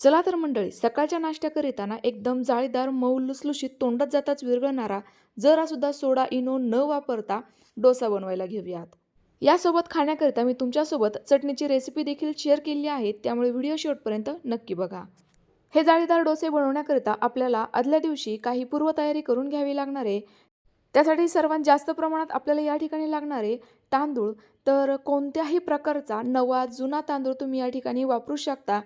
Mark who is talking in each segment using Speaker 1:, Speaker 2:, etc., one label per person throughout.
Speaker 1: चला तर मंडळी सकाळच्या नाश्त्याकरिताना एकदम जाळीदार मऊ लुसलुशीत तोंडात जाताच विरघळणारा जरासुद्धा सोडा इनो न वापरता डोसा बनवायला घेऊयात. यासोबत खाण्याकरिता मी तुमच्यासोबत चटणीची रेसिपी देखील शेअर केली आहे त्यामुळे व्हिडिओ शेवटपर्यंत नक्की बघा. हे जाळीदार डोसे बनवण्याकरिता आपल्याला आदल्या दिवशी काही पूर्वतयारी करून घ्यावी लागणार आहे. त्यासाठी सर्वात जास्त प्रमाणात आपल्याला या ठिकाणी लागणारे तांदूळ. तर कोणत्याही प्रकारचा नवा जुना तांदूळ तुम्ही या ठिकाणी वापरू शकता.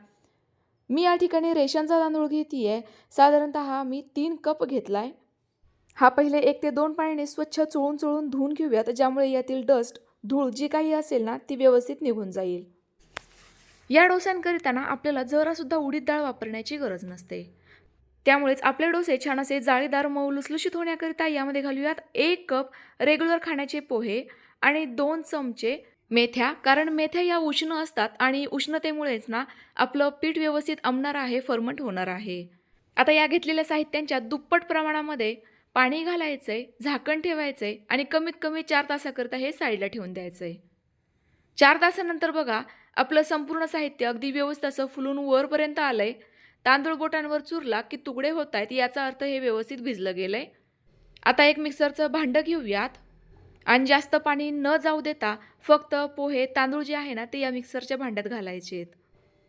Speaker 1: मी या ठिकाणी रेशनचा तांदूळ घेते आहे साधारणतः मी तीन कप घेतला आहे हा पहिले एक ते दोन पाण्याने स्वच्छ चोळून चोळून धुवून घेऊयात ज्यामुळे यातील डस्ट धूळ जी काही असेल ना ती व्यवस्थित निघून जाईल. या डोस्यांकरिताना आपल्याला जरासुद्धा उडीद डाळ वापरण्याची गरज नसते. त्यामुळेच आपले डोसे छान असे जाळीदार मऊ लुसलुशीत होण्याकरिता यामध्ये घालूयात एक कप रेग्युलर खाण्याचे पोहे आणि दोन चमचे मेथ्या कारण मेथ्या या उष्ण असतात आणि उष्णतेमुळेच ना आपलं पीठ व्यवस्थित आंबणार आहे फर्मंट होणार आहे. आता या घेतलेल्या साहित्यांच्या दुप्पट प्रमाणामध्ये पाणी घालायचं आहे झाकण ठेवायचं आहे आणि कमीत कमी चार तासाकरता हे साईडला ठेवून द्यायचं आहे चार तासानंतर बघा आपलं संपूर्ण साहित्य अगदी व्यवस्थित असं फुलून वरपर्यंत आलं आहे तांदूळ बोटांवर चुरला की तुकडे होत आहेत याचा अर्थ हे व्यवस्थित भिजलं गेलं आहे आता एक मिक्सरचं भांडं घेऊयात. आणि जास्त पाणी न जाऊ देता फक्त पोहे तांदूळ जे आहे ना ते या मिक्सरच्या भांड्यात घालायचे आहेत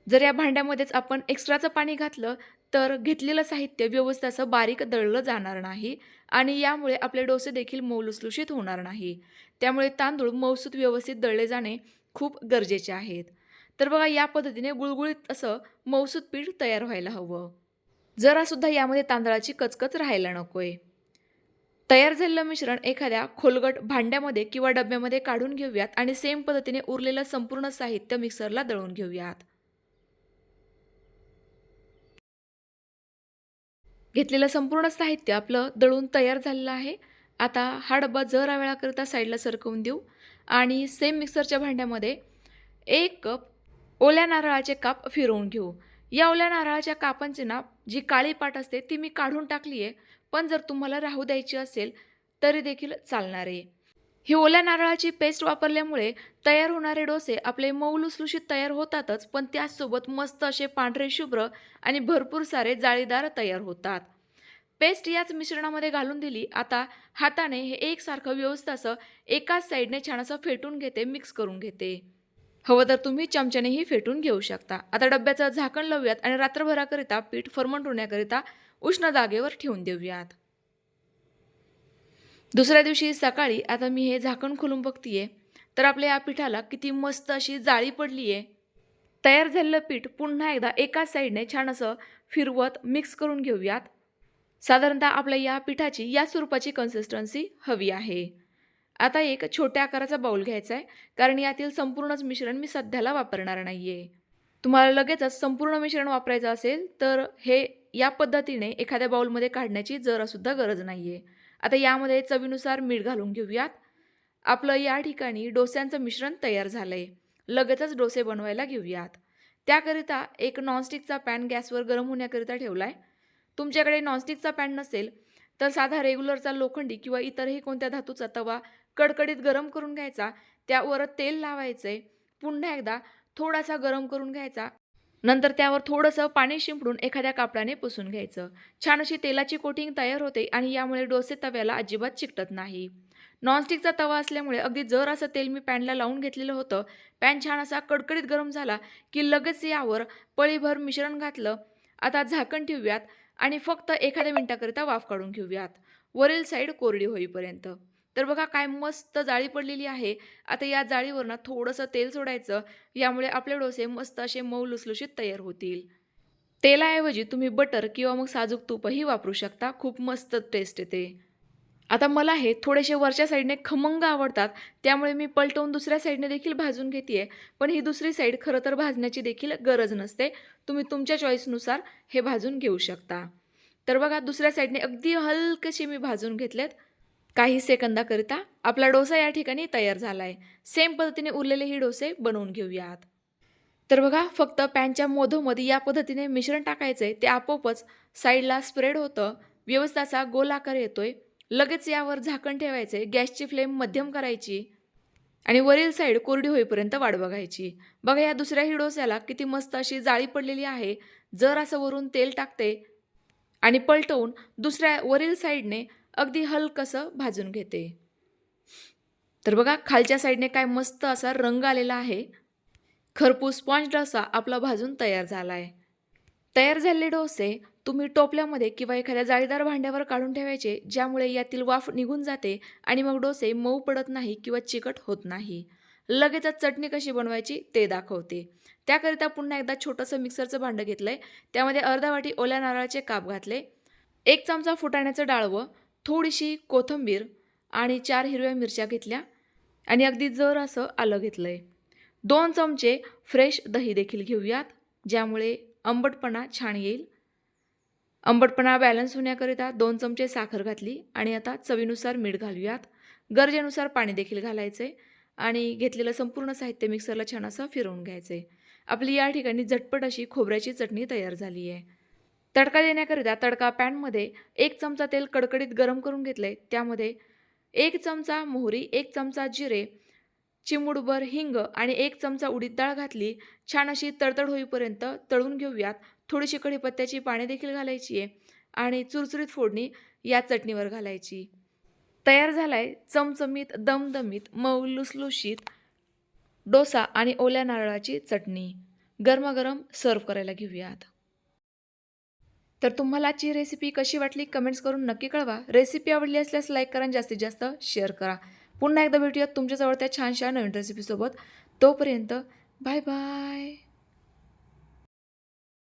Speaker 1: जर या भांड्यामध्येच आपण एक्स्ट्राचं पाणी घातलं तर घेतलेलं साहित्य व्यवस्थित असं बारीक दळलं जाणार नाही आणि यामुळे आपले डोसे देखील मौलुसलुषित होणार नाही. त्यामुळे तांदूळ मऊसूत व्यवस्थित दळले जाणे खूप गरजेचे आहेत. तर बघा या पद्धतीने गुळगुळीत असं मौसूत पीठ तयार व्हायला हवं. जरासुद्धा यामध्ये तांदळाची कचकच राहायला नको आहे तयार झालेलं मिश्रण एखाद्या खोलगट भांड्यामध्ये किंवा डब्यामध्ये काढून घेऊयात आणि सेम पद्धतीने उरलेलं संपूर्ण साहित्य मिक्सरला दळून घेऊयात. घेतलेलं संपूर्ण साहित्य आपलं दळून तयार झालेलं आहे. आता हा डब्बा जरा वेळाकरिता साईडला सरकवून देऊ. आणि सेम मिक्सरच्या भांड्यामध्ये एक कप ओल्या नारळाचे काप फिरवून घेऊ. या ओल्या नारळाच्या कापांची ना जी काळी पाट असते ती मी काढून टाकली आहे पण जर तुम्हाला राहू द्यायची असेल तरी देखील चालणार. आहे ही ओल्या नारळाची पेस्ट वापरल्यामुळे तयार होणारे डोसे आपले मऊ लुसलुशीत तयार होतातच पण त्याचसोबत मस्त असे पांढरे शुभ्र आणि भरपूर सारे जाळीदार तयार होतात. पेस्ट याच मिश्रणामध्ये घालून दिली आता हाताने हे एकसारखं व्यवस्थित असं एकाच साईडने छान असं फेटून घेते मिक्स करून घेते. हवं तर तुम्ही चमच्यानेही फेटून घेऊ शकता. आता डब्याचं झाकण लावूयात आणि रात्रभराकरिता पीठ फर्मंट होण्याकरिता उष्ण जागेवर ठेवून देऊयात. दुसऱ्या दिवशी सकाळी आता मी हे झाकण खोलून बघतीये तर आपल्या या पिठाला किती मस्त अशी जाळी पडली आहे तयार झालेलं पीठ पुन्हा एकदा एकाच साईडने छान असं फिरवत मिक्स करून घेऊयात. साधारणतः आपल्या या पिठाची या स्वरूपाची कन्सिस्टन्सी हवी आहे. आता एक छोट्या आकाराचा बाऊल घ्यायचा आहे कारण यातील संपूर्णच मिश्रण मी सध्याला वापरणार नाही आहे तुम्हाला लगेचच संपूर्ण मिश्रण वापरायचं असेल तर हे या पद्धतीने एखाद्या बाऊलमध्ये काढण्याची जरासुद्धा गरज नाही आहे आता यामध्ये चवीनुसार मीठ घालून घेऊयात. आपलं या ठिकाणी डोस्यांचं मिश्रण तयार झालं आहे लगेचच डोसे बनवायला घेऊयात. त्याकरिता एक नॉनस्टिकचा पॅन गॅसवर गरम होण्याकरिता ठेवला आहे तुमच्याकडे नॉनस्टिकचा पॅन नसेल तर साधा रेग्युलरचा लोखंडी किंवा इतरही कोणत्या धातूचा तवा कडकडीत गरम करून घ्यायचा त्यावर तेल लावायचं आहे पुन्हा एकदा थोडासा गरम करून घ्यायचा. नंतर त्यावर थोडंसं पाणी शिंपडून एखाद्या कापडाने पुसून घ्यायचं. छान अशी तेलाची कोटिंग तयार होते आणि यामुळे डोसे तव्याला अजिबात चिकटत नाही. नॉनस्टिकचा तवा असल्यामुळे अगदी जर असं तेल मी पॅनला लावून घेतलेलं होतं. पॅन छान असा कडकडीत गरम झाला की लगेच यावर पळीभर मिश्रण घातलं. आता झाकण ठेवूयात आणि फक्त एखाद्या मिनटाकरिता वाफ काढून घेऊयात. वरील साईड कोरडी होईपर्यंत. तर बघा काय मस्त जाळी पडलेली आहे. आता या जाळीवर ना थोडंसं तेल सोडायचं. यामुळे आपले डोसे मस्त असे मऊ लुसलुशीत तयार होतील. तेलाऐवजी तुम्ही बटर किंवा मग साजूक तूपही वापरू शकता. खूप मस्त टेस्ट येते. आता मला हे थोडेसे वरच्या साईडने खमंग आवडतात. त्यामुळे मी पलटवून दुसऱ्या साईडने देखील भाजून घेते पण ही दुसरी साईड खरं तर भाजण्याची देखील गरज नसते. तुम्ही तुमच्या चॉईसनुसार हे भाजून घेऊ शकता. तर बघा दुसऱ्या साईडने अगदी हलकसे मी भाजून घेतलेत. काही सेकंदाकरिता आपला डोसा या ठिकाणी तयार झाला आहे सेम पद्धतीने उरलेले ही डोसे बनवून घेऊयात. तर बघा फक्त पॅनच्या मधोमध या पद्धतीने मिश्रण टाकायचं आहे ते आपोआपच साईडला स्प्रेड होतं व्यवस्थाचा गोल आकार येतोय. लगेच यावर झाकण ठेवायचे गॅसची फ्लेम मध्यम करायची आणि वरील साईड कोरडी होईपर्यंत वाट बघायची. बघा या दुसऱ्याही डोस्याला किती मस्त अशी जाळी पडलेली आहे. जर असं वरून तेल टाकते आणि पलटवून दुसऱ्या वरील साईडने अगदी हलकंसं भाजून घेते. तर बघा खालच्या साईडने काय मस्त असा रंग आलेला आहे. खरपूस स्पॉन्ज डोसा आपला भाजून तयार झाला आहे तयार झालेले डोसे तुम्ही टोपल्यामध्ये किंवा एखाद्या जाळीदार भांड्यावर काढून ठेवायचे ज्यामुळे यातील वाफ निघून जाते आणि मग डोसे मऊ पडत नाही किंवा चिकट होत नाही. लगेचच चटणी कशी बनवायची ते दाखवते. त्याकरिता पुन्हा एकदा छोटंसं मिक्सरचं भांडं घेतलंय. त्यामध्ये अर्धा वाटी ओल्या नारळाचे काप घातले. एक चमचा फुटाण्याचं डाळवं थोडीशी कोथिंबीर आणि चार हिरव्या मिरच्या घेतल्या आणि अगदी जर असं आलं घेतलंय. दोन चमचे फ्रेश दही देखील घेऊयात ज्यामुळे आंबटपणा छान येईल. आंबटपणा बॅलन्स होण्याकरिता दोन चमचे साखर घातली आणि आता चवीनुसार मीठ घालूयात. गरजेनुसार पाणी देखील घालायचे आणि घेतलेलं संपूर्ण साहित्य मिक्सरला छान असं फिरवून घ्यायचे. आपली या ठिकाणी झटपट अशी खोबऱ्याची चटणी तयार झाली आहे. तडका देण्याकरिता तडका पॅनमध्ये एक चमचा तेल कडकडीत गरम करून घेतले. त्यामध्ये एक चमचा मोहरी एक चमचा जिरे चिमूडभर हिंग आणि एक चमचा उडीद डाळ घातली. छान अशी तडतड होईपर्यंत तळून घेऊयात. थोडीशी कढीपत्त्याची पाने देखील घालायची आहे आणि चुरचुरीत फोडणी या चटणीवर घालायची. तयार झाला आहे चमचमीत दमदमीत मऊ लुसलुशीत डोसा आणि ओल्या नारळाची चटणी. गरमागरम सर्व करायला घेऊयात. तर तुम्हाला आजची रेसिपी कशी वाटली कमेंट्स करून नक्की कळवा. रेसिपी आवडली असल्यास लाईक करा आणि जास्तीत जास्त शेअर करा. पुन्हा एकदा भेटूयात तुमच्याजवळ त्या छानशा नवीन रेसिपीसोबत तोपर्यंत बाय बाय